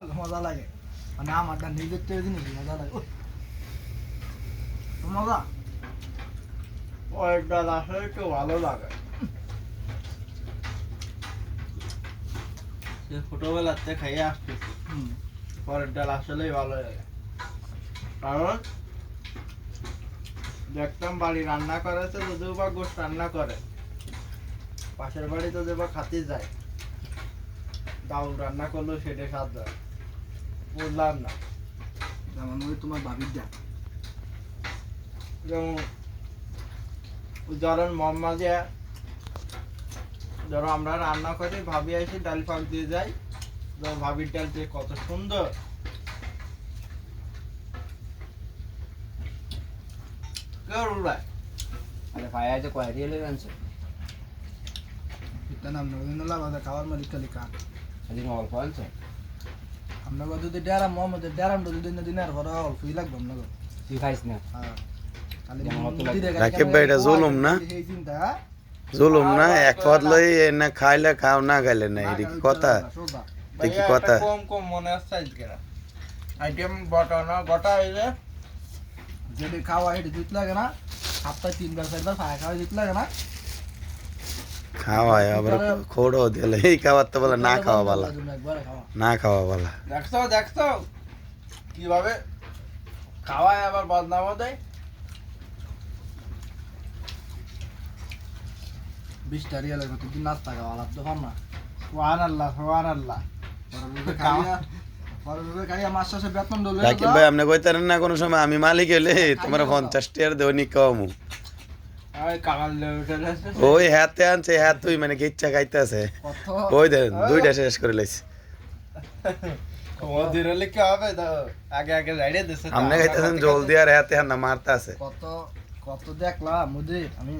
মজা লাগে। মানে আমারটা নিজের জিনিস মজা লাগে। মজা? পরের ডাল আসলে একটু ভালো লাগে। ছোটবেলাতে খাইয়ে আসতেছি। পরের ডাল আসলেই ভালো লাগে। কারণ দেখতাম বাড়ি রান্না করেছে যদিও বা গোশ রান্না করে। পাশের বাড়ি তো বা খাতে যায়। ডাউল রান্না করলেও সেটা স্বাদ দেয় বুঝলাম না। যেমন ওই তোমার দেখ। যেমন ধরেন মম্মাজে ধরো আমরা রান্না করি ভাবি আসি ডাল ফাঁক দিয়ে যাই। তো ভাবির ডাল দিয়ে কত সুন্দর। কেউ উড়ায় আরে ভাই আজ কয় রিয়েলে আনছে এটা নাম নয় দিন লাগা খাওয়ার মালিক খালি কান সেদিন অল্প আনছে আমরা যদি ডেরাম মোহাম্মদের ডেরাম যদি দিন দিন আর ঘরে অল্পই লাগবে তুই খাইস না। হ্যাঁ। রাকিব ভাই, এটা জুলুম না? জুলুম না এক পদ লই না খাইলে খাও না খাইলে না এটা কি কথা। এটা কি কথা। কম কম মনে আসছে আজকে আইটেম বটা না গোটা হইলে যেটি খাওয়া হেঁটে দিতে লাগে না সপ্তাহে তিনবার চারবার খাওয়া খাওয়া দিতে লাগে না খাওয়ায় আবার খোড়ো দিলে এই খাবার তো বলে না খাওয়া বালা না খাওয়া বালা দেখছ দেখছ? কীভাবে? খাওয়ায় আবার বদনামও দেয়। বিশটা রিয়ালের মতো দিন নাস্তা খাওয়া? লাভ তো না। সোহান আল্লাহ সোহান আল্লাহ। রাকিব ভাই আপনি কইতারেন না কোনো সময় আমি মালিক হইলে তোমার পঞ্চাশ টিয়ার দৈনিক কমু ওই হাতে আনছে হাত তুই মানে কি ইচ্ছা খাইতেছে ওই দেন দুইটা শেষ করে লাইছি। আপনি খাইতেছেন জলদি আর হাতে না মারতে আছে কত কত দেখলাম মুদির। আমি